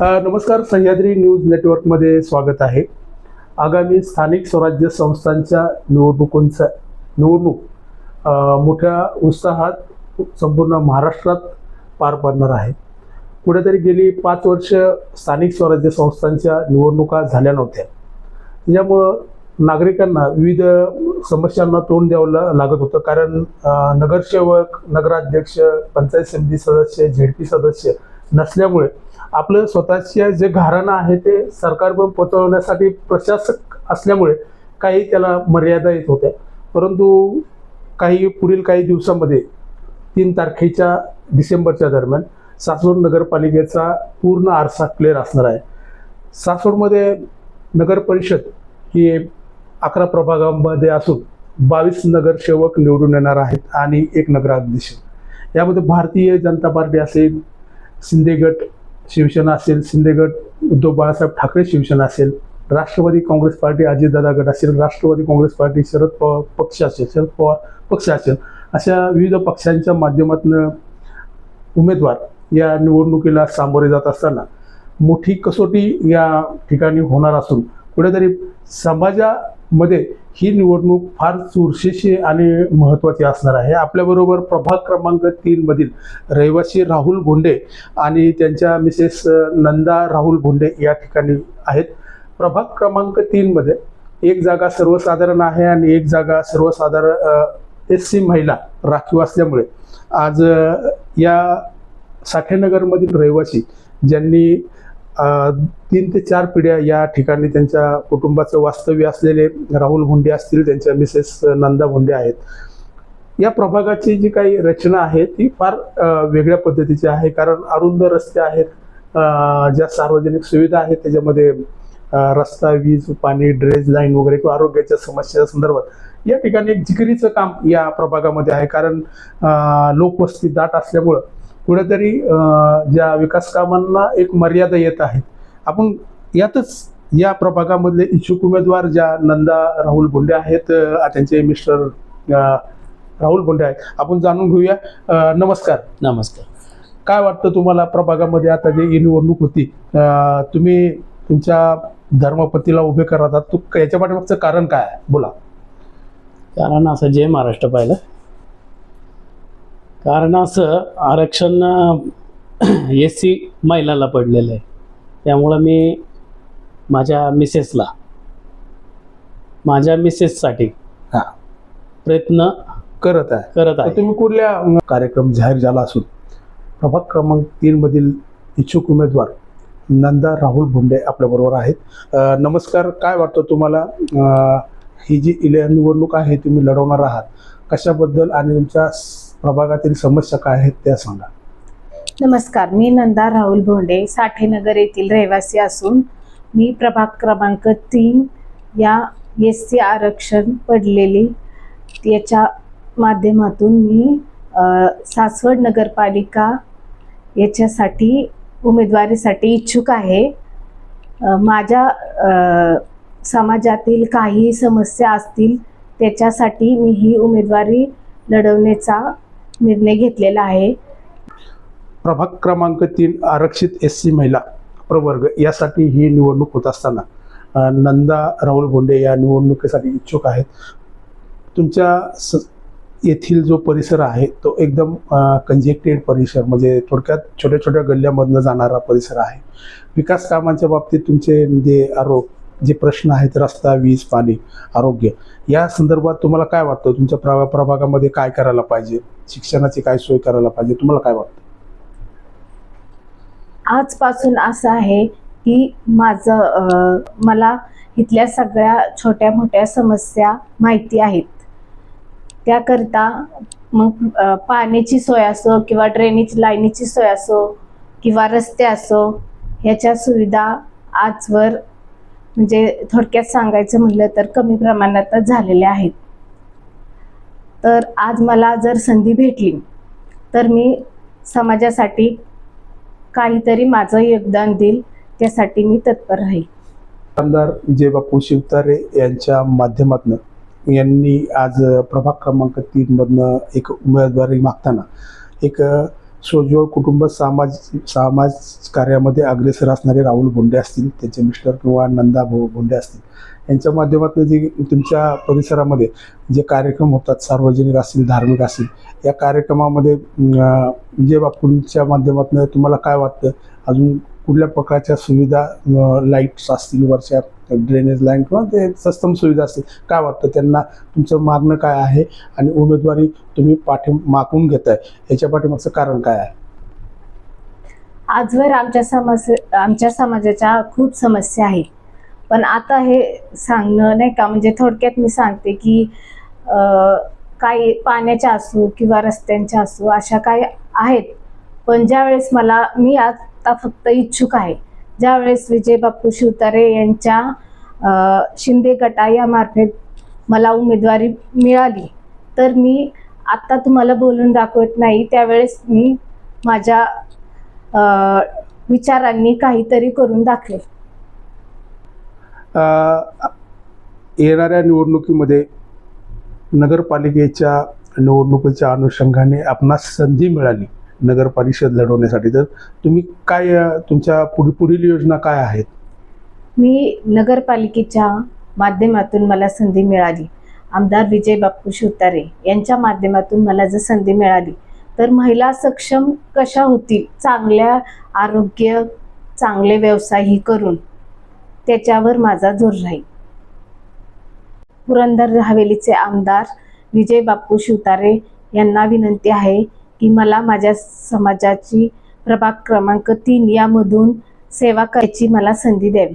नमस्कार सह्याद्री न्यूज नेटवर्कमध्ये स्वागत आहे. आगामी स्थानिक स्वराज्य संस्थांच्या निवडणुकांचा निवडणूक मोठ्या उत्साहात संपूर्ण महाराष्ट्रात पार पडणार आहे. कुठेतरी गेली पाच वर्ष स्थानिक स्वराज्य संस्थांच्या निवडणुका झाल्या नव्हत्या. त्याच्यामुळं नागरिकांना विविध समस्यांना तोंड द्यावं लागत होतं. कारण नगरसेवक नगराध्यक्ष पंचायत समिती सदस्य झेडपी सदस्य नसल्यामुळे आपलं स्वतःचे जे घराणं आहे ते सरकारपर्यंत पोचवण्यासाठी प्रशासक असल्यामुळे काही त्याला मर्यादा येत होत्या. परंतु काही पुढील काही दिवसामध्ये तीन तारखेच्या डिसेंबरच्या दरम्यान सासवड नगरपालिकेचा पूर्ण आरसा क्लिअर असणार आहे. सासवडमध्ये नगर परिषद ही अकरा प्रभागांमध्ये असून बावीस नगरसेवक निवडून येणार आहेत आणि एक नगराध्यक्ष. यामध्ये भारतीय जनता पार्टी असेल शिंदे गट शिवसेना असेल शिंदे गट उद्धव बाळासाहेब ठाकरे शिवसेना असेल राष्ट्रवादी काँग्रेस पार्टी अजितदादा गट असेल राष्ट्रवादी काँग्रेस पार्टी शरद पवार पक्ष असेल शरद पवार पक्ष असेल अशा विविध पक्षांच्या माध्यमातून उमेदवार या निवडणुकीला सामोरे जात असताना मोठी कसोटी या ठिकाणी होणार असून कुठेतरी समाजा मध्ये ही निवडणूक फार चुरशीची आणि महत्त्वाची असणार आहे. आपल्याबरोबर प्रभाग क्रमांक तीन मधील रहिवासी राहुल भोंडे आणि त्यांच्या मिसेस नंदा राहुल भोंडे या ठिकाणी आहेत. प्रभाग क्रमांक तीनमध्ये एक जागा सर्वसाधारण आहे आणि एक जागा सर्वसाधारण एस सी महिला राखीव असल्यामुळे आज या साठेनगरमधील रहिवासी ज्यांनी तीन ते चार पिढ्या या ठिकाणी त्यांच्या कुटुंबाचं वास्तव्य असलेले राहुल भोंडे असतील त्यांच्या मिसेस नंदा भोंडे आहेत. या प्रभागाची जी काही रचना आहे ती फार वेगळ्या पद्धतीची आहे. कारण अरुंद रस्ते आहेत ज्या सार्वजनिक सुविधा आहेत त्याच्यामध्ये रस्ता वीज पाणी ड्रेज लाईन वगैरे किंवा आरोग्याच्या समस्या संदर्भात या ठिकाणी एक जिकिरीचं काम या प्रभागामध्ये आहे. कारण लोकवस्ती दाट असल्यामुळं कुठेतरी ज्या विकास कामांना एक मर्यादा येत आहे आपण यातच या प्रभागामधले इच्छुक उमेदवार ज्या नंदा राहुल बोंडे आहेत त्यांचे मिस्टर राहुल बोंडे आहेत आपण जाणून घेऊया. नमस्कार. नमस्कार. काय वाटतं तुम्हाला प्रभागामध्ये आता जे निवडणूक होती तुम्ही तुमच्या धर्मपतीला उभे करत आहात तू याच्या पाठीमागचं कारण काय आहे? बोला. कारण असं जय महाराष्ट्र पाहिलं कारण असं आरक्षण एस सी महिलाला पडलेलं आहे. त्यामुळं मी माझ्या मिसेसला माझ्या मिसेससाठी हा. प्रयत्न करत आहे. करत तर आहे तुम्ही कुठल्या कार्यक्रम जाहीर झाला असून प्रभाग क्रमांक तीन मधील इच्छुक उमेदवार नंदा राहुल भुंडे आपल्याबरोबर आहेत. अ, नमस्कार काय वाटतं तुम्हाला? अ, ही जी इले निवडणूक आहे तुम्ही लढवणार आहात कशाबद्दल आणि तुमच्या प्रभागातील समस्या काय आहेत त्या सांगा. नमस्कार मी नंदा राहुल भोंडे साठेनगर येथील रहिवासी असून मी प्रभाग क्रमांक तीन या एस सी आरक्षण पडलेली याच्या माध्यमातून मी सासवड नगरपालिका याच्यासाठी उमेदवारीसाठी इच्छुक आहे. माझ्या समाजातील काही समस्या असतील त्याच्यासाठी मी ही उमेदवारी लढवण्याचा निर्णय घेतलेला आहे. प्रभाग क्रमांक तीन आरक्षित एस सी महिला प्रवर्ग यासाठी ही निवडणूक होत असताना नंदा राहुल बोंडे या निवडणुकीसाठी इच्छुक आहेत. तुमच्या स येथील जो परिसर आहे तो एकदम कंजेक्टेड परिसर म्हणजे थोडक्यात छोट्या छोट्या गल्ल्यामधनं जाणारा परिसर आहे. विकास कामांच्या बाबतीत तुमचे जे आरोप जे प्रश्न आहेत रस्ता वीज पाणी आरोग्य या संदर्भात तुम्हाला काय वाटतं? तुमच्या प्रभा प्रभागामध्ये काय करायला पाहिजे? शिक्षणाची काय सोय करायला पाहिजे? तुम्हाला काय वाटतं? आजपासून असं आहे की माझं मला इथल्या सगळ्या छोट्या मोठ्या समस्या माहिती आहेत. त्याकरता मग पाण्याची सोय असो किंवा ड्रेनेज लाईनीची सोय असो किंवा रस्ते असो ह्याच्या सुविधा आजवर म्हणजे थोडक्यात सांगायचं म्हटलं तर कमी प्रमाणातच झालेल्या आहेत. तर आज मला जर संधी भेटली तर मी समाजासाठी काहीतरी माझं योगदान देईल त्यासाठी मी तत्पर राहील. आमदार विजयबापू शिवतारे यांच्या माध्यमातून यांनी आज प्रभाग क्रमांक तीनमधनं एक उमेदवारी मागताना एक सोज्वळ कुटुंब समाज समाज कार्यामध्ये अग्रेसर असणारे राहुल बोंडे असतील त्यांचे मिस्टर किंवा नंदा भो बोंडे असतील. यांच्या माध्यमातून जे तुमच्या परिसरामध्ये जे कार्यक्रम होतात सार्वजनिक असतील धार्मिक असतील या कार्यक्रमामध्ये अं, विजय बापूंच्या माध्यमातून तुम्हाला काय वाटतं? अजून कुठल्या प्रकारच्या सुविधा लाईट्स असतील वरच्या ड्रेनेज लाईन किंवा ते सस्तम सुविधा असतील काय वाटतं? त्यांना तुमचं मागणं काय आहे? आणि उमेदवारी तुम्ही पाठी मागून घेताय याच्या पाठीमागचं कारण काय आहे? आजवर आमच्या समाज आमच्या समाजाच्या खूप समस्या आहेत. पण आता हे सांगणं नाही का म्हणजे थोडक्यात मी सांगते की काही पाण्याच्या असो किंवा रस्त्यांच्या असो अशा काही आहेत. पण ज्यावेळेस मला मी आज आता फक्त इच्छुक आहे. ज्यावेळेस विजय बापू शिवतारे यांच्या शिंदे गटा यामार्फत मला उमेदवारी मिळाली तर मी आत्ता तुम्हाला बोलून दाखवत नाही. त्यावेळेस मी माझ्या विचारांनी काहीतरी करून दाखवेल. येणाऱ्या निवडणुकीमध्ये नगरपालिकेच्या निवडणुकीच्या अनुषंगाने आपणास संधी मिळाली. नगर परिषद लढवण्यासाठी. तर तुम्ही काय तुमच्या पुढील पुढील योजना काय आहेत? मी नगरपालिकेच्या माध्यमातून मला संधी मिळाली. आमदार विजय बापू शिवतारे यांच्या माध्यमातून मला जर संधी मिळाली तर महिला सक्षम कशा होतील? चांगल्या आरोग्य चांगले व्यवसायही करून त्याच्यावर माझा जोर राहील. पुरंदर हवेलीचे आमदार विजय बापू शिवतारे यांना विनंती आहे की मला माझ्या समाजाची प्रभाग क्रमांक तीन यामधून सेवा करायची मला संधी द्यावी.